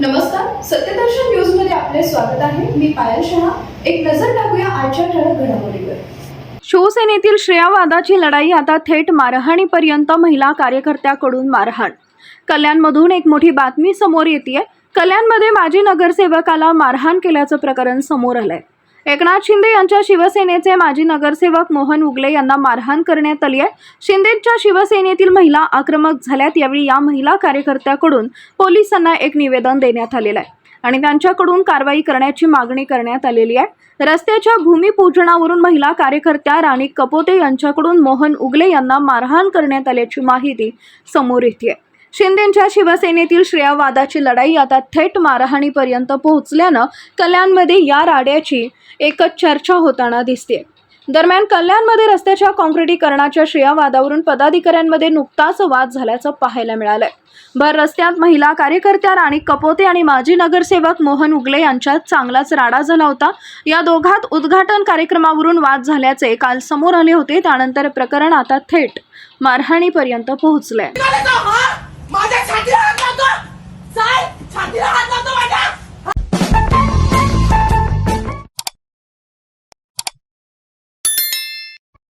नमस्कार सत्यदर्शन न्यूजमध्ये आपले स्वागत आहे. मी पायल शहा. एक नजर टाकूया आजच्या ठळक घडामोडीवर. शिवसेनेतील श्रेयावादाची लढाई आता थेट मारहाणीपर्यंत महिला कार्यकर्त्याकडून मारहाण. कल्याणमधून एक मोठी बातमी समोर येते कल्याणमध्ये माजी नगरसेवकाला मारहाण केल्याचं प्रकरण समोर आलंय. एकनाथ शिंदे यांच्या शिवसेनेचे माजी नगरसेवक मोहन उगले यांना मारहाण करण्यात आली आहे. शिंदेच्या शिवसेनेतील महिला आक्रमक झाल्यात. यावेळी या महिला कार्यकर्त्याकडून पोलिसांना एक निवेदन देण्यात आलेलं आहे. आणि त्यांच्याकडून कारवाई करण्याची मागणी करण्यात आलेली आहे. रस्त्याच्या भूमिपूजनावरून महिला कार्यकर्त्या राणी कपोते यांच्याकडून मोहन उगले यांना मारहाण करण्यात आल्याची माहिती समोर येते शिंदेच्या शिवसेनेतील श्रेयावादाची लढाई आता थेट मारहाणीपर्यंत पोहोचल्यानं कल्याणमध्ये या राड्याची एकच चर्चा होताना दिसते. दरम्यान कल्याणमध्ये रस्त्याच्या काँक्रिटीकरणाच्या श्रेयावादावरून पदाधिकाऱ्यांमध्ये नुकताच वाद झाल्याचं पाहायला मिळालंय. भर रस्त्यात महिला कार्यकर्त्या राणी कपोते आणि माजी नगरसेवक मोहन उगले यांच्यात चांगलाच राडा झाला होता. या दोघात उद्घाटन कार्यक्रमावरून वाद झाल्याचे काल समोर आले होते. त्यानंतर प्रकरण आता थेट मारहाणीपर्यंत पोहोचलंय. Tadia! Ah!